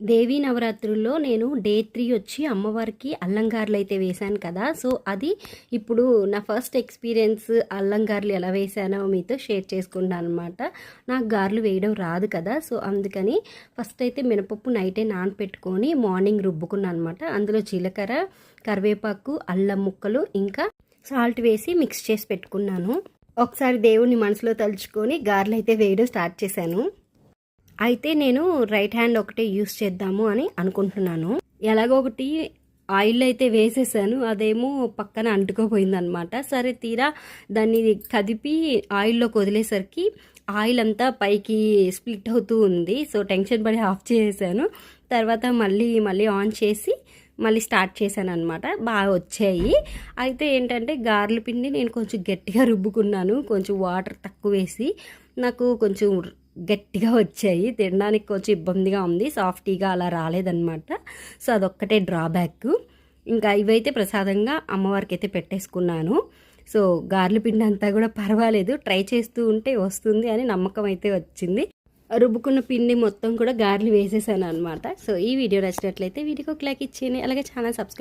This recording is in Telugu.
దేవీ నవరాత్రుల్లో నేను డే త్రీ వచ్చి అమ్మవారికి అల్లంగార్లు అయితే వేశాను కదా. సో అది ఇప్పుడు నా ఫస్ట్ ఎక్స్పీరియన్స్ అల్లంగార్లు ఎలా వేశానో మీతో షేర్ చేసుకున్నాను అనమాట నాకు గారెలు వేయడం రాదు కదా. సో అందుకని ఫస్ట్ అయితే మినపప్పు నైటే నానపెట్టుకొని మార్నింగ్ రుబ్బుకున్నాను అనమాట అందులో జీలకర్ర కరివేపాకు అల్లం ముక్కలు ఇంకా సాల్ట్ వేసి మిక్స్ చేసి పెట్టుకున్నాను. ఒకసారి దేవుణ్ణి మనసులో తలుచుకొని గారెలు అయితే వేయడం స్టార్ట్ చేశాను. అయితే నేను రైట్ హ్యాండ్ ఒకటే యూస్ చేద్దాము అని అనుకుంటున్నాను. ఎలాగో ఒకటి ఆయిల్ అయితే వేసేసాను అదేమో పక్కన అంటుకోపోయిందనమాట సరే తీరా దాన్ని కదిపి ఆయిల్లోకి వదిలేసరికి ఆయిల్ అంతా పైకి స్ప్లిట్ అవుతూ ఉంది. సో టెన్షన్ పడి ఆఫ్ చేసేసాను. తర్వాత మళ్ళీ మళ్ళీ ఆన్ చేసి మళ్ళీ స్టార్ట్ చేశాను అనమాట బాగా వచ్చాయి. అయితే ఏంటంటే గార్ల పిండి నేను కొంచెం గట్టిగా రుబ్బుకున్నాను. కొంచెం వాటర్ తక్కువ వేసి నాకు కొంచెం గట్టిగా వచ్చాయి. తినడానికి కొంచెం ఇబ్బందిగా ఉంది. సాఫ్టీగా అలా రాలేదన్నమాట. సో అదొక్కటే డ్రాబ్యాక్. ఇంకా ఇవైతే ప్రసాదంగా అమ్మవారికి అయితే పెట్టేసుకున్నాను. సో గార్లు పిండి అంతా కూడా పర్వాలేదు. ట్రై చేస్తూ ఉంటే వస్తుంది అని నమ్మకం అయితే వచ్చింది. రుబ్బుకున్న పిండి మొత్తం కూడా గార్లు వేసేసాను అనమాట సో ఈ వీడియో నచ్చినట్లయితే వీడియోకి ఒక లైక్ ఇచ్చేయండి. అలాగే ఛానల్ సబ్స్క్రైబ్